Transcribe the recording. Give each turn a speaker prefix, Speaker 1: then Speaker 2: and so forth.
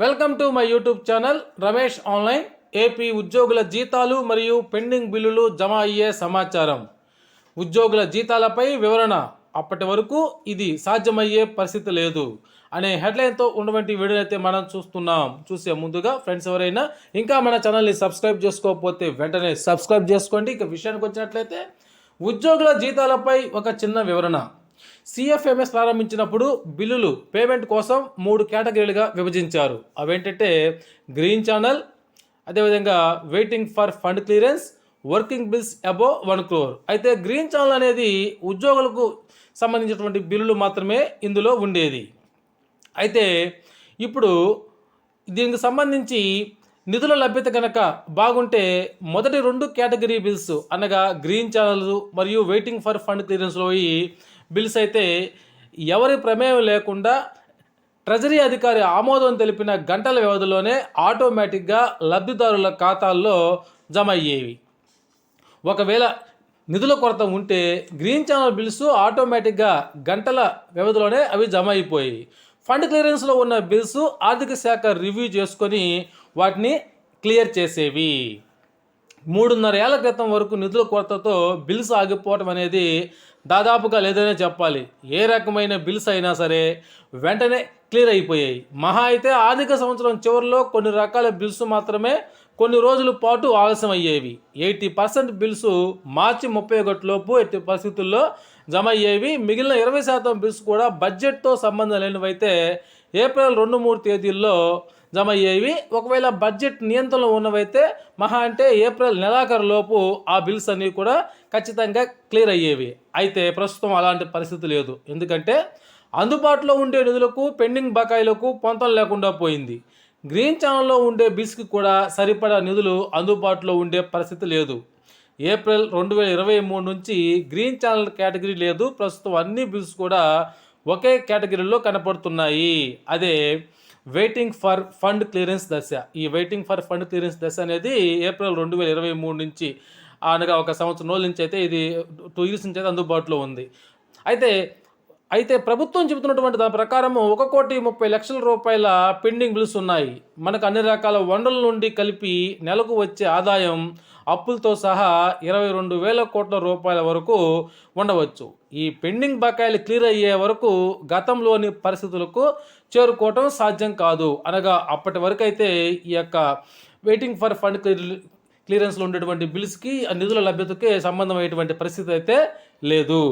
Speaker 1: Welcome to my YouTube channel Ramesh online AP ఉద్యోగుల జీతాలు మరియు పెండింగ్ బిల్లులు జమ అయ్యే సమాచారం. ఉద్యోగుల జీతాలపై వివరణ. అప్పటి వరకు ఇది సాధ్యమయ్యే పరిస్థితి లేదు. అనే హెడ్లైన్తో ఉన్నటువంటి వీడియో అయితే మనం చూస్తున్నాం. చూసే ముందుగా ఫ్రెండ్స్ ఎవరైనా ఇంకా మన ఛానల్ని సబ్స్క్రైబ్ చేసుకోకపోతే వెంటనే సబ్స్క్రైబ్ చేసుకోండి. ఇక విషయానికి వచ్చినట్లయితే ఉద్యోగుల జీతాలపై ఒక చిన్న వివరణ. సిఎఫ్ఎంఎస్ ప్రారంభించినప్పుడు బిల్లులు పేమెంట్ కోసం మూడు కేటగిరీలుగా విభజించారు. అవేంటంటే గ్రీన్ ఛానల్ అదేవిధంగా waiting for fund clearance working bills above one crore అయితే గ్రీన్ ఛానల్ అనేది ఉద్యోగులకు సంబంధించినటువంటి బిల్లులు మాత్రమే ఇందులో ఉండేది. అయితే ఇప్పుడు దీనికి సంబంధించి నిధుల లభ్యత కనుక బాగుంటే మొదటి రెండు కేటగిరీ బిల్స్ అనగా గ్రీన్ ఛానల్స్ మరియు వెయిటింగ్ ఫర్ ఫండ్ క్లియరెన్స్లో ఈ బిల్స్ అయితే ఎవరి ప్రమేయం లేకుండా ట్రెజరీ అధికారి ఆమోదం తెలిపిన గంటల వ్యవధిలోనే ఆటోమేటిక్గా లబ్ధిదారుల ఖాతాల్లో జమ అయ్యేవి. ఒకవేళ నిధుల కొరత ఉంటే గ్రీన్ ఛానల్ బిల్స్ ఆటోమేటిక్గా గంటల వ్యవధిలోనే అవి జమ అయిపోయాయి ఫండ్ క్లియరెన్స్లో ఉన్న బిల్స్ ఆర్థిక శాఖ రివ్యూ చేసుకొని వాటిని క్లియర్ చేసేవి. మూడున్నర ఏళ్ళ క్రితం వరకు నిధుల కొరతతో బిల్స్ ఆగిపోవటం అనేది దాదాపుగా లేదనే చెప్పాలి. ఏ రకమైన బిల్స్ అయినా సరే వెంటనే క్లియర్ అయిపోయాయి. మహా అయితే ఆర్థిక సంవత్సరం చివరిలో కొన్ని రకాల బిల్స్ మాత్రమే కొన్ని రోజుల పాటు ఆలస్యం అయ్యేవి ఎయిటీ పర్సెంట్ బిల్స్ మార్చి ముప్పై ఒకటిలోపు ఎట్టి పరిస్థితుల్లో జమ అయ్యేవి. మిగిలిన ఇరవై శాతం బిల్స్ కూడా బడ్జెట్తో సంబంధం లేనివైతే ఏప్రిల్ రెండు మూడు తేదీల్లో జమ అయ్యేవి ఒకవేళ బడ్జెట్ నియంత్రణలో ఉన్నవైతే మహా అంటే ఏప్రిల్ నెలాఖరు లోపు ఆ బిల్స్ అన్నీ కూడా ఖచ్చితంగా క్లియర్ అయ్యేవి. అయితే ప్రస్తుతం అలాంటి పరిస్థితి లేదు. ఎందుకంటే అందుబాటులో ఉండే నిధులకు పెండింగ్ బకాయిలకు పొంతం లేకుండా పోయింది. గ్రీన్ ఛానల్లో ఉండే బిల్స్కి కూడా సరిపడా నిధులు అందుబాటులో ఉండే పరిస్థితి లేదు. ఏప్రిల్ రెండు వేల ఇరవై మూడు నుంచి గ్రీన్ ఛానల్ కేటగిరీ లేదు. ప్రస్తుతం అన్ని బిల్స్ కూడా ఒకే కేటగిరీలో కనపడుతున్నాయి. అదే వెయిటింగ్ ఫర్ ఫండ్ క్లియరెన్స్ దశ. ఈ వెయిటింగ్ ఫర్ ఫండ్ క్లియరెన్స్ దశ అనేది ఏప్రిల్ రెండు వేల ఇరవై మూడు నుంచి అనగా ఒక సంవత్సరం రోజుల నుంచి అయితే ఇది టూ ఇయర్స్ నుంచి అయితే అందుబాటులో ఉంది. అయితే అయితే ప్రభుత్వం చెబుతున్నటువంటి దాని ప్రకారం ఒక కోటి ముప్పై లక్షల రూపాయల పెండింగ్ బిల్స్ ఉన్నాయి. మనకు అన్ని రకాల వనరుల నుండి కలిపి నెలకు వచ్చే ఆదాయం అప్పులతో సహా ఇరవై రెండు వేల కోట్ల రూపాయల వరకు ఉండవచ్చు. ఈ పెండింగ్ బకాయిలు క్లియర్ అయ్యే వరకు గతంలోని పరిస్థితులకు చేరుకోవటం సాధ్యం కాదు. అనగా అప్పటి వరకు అయితే ఈ యొక్క వెయిటింగ్ ఫర్ ఫండ్ క్లియరెన్స్లో ఉండేటువంటి బిల్స్కి ఆ నిధుల లభ్యతకి సంబంధమైనటువంటి పరిస్థితి అయితే లేదు.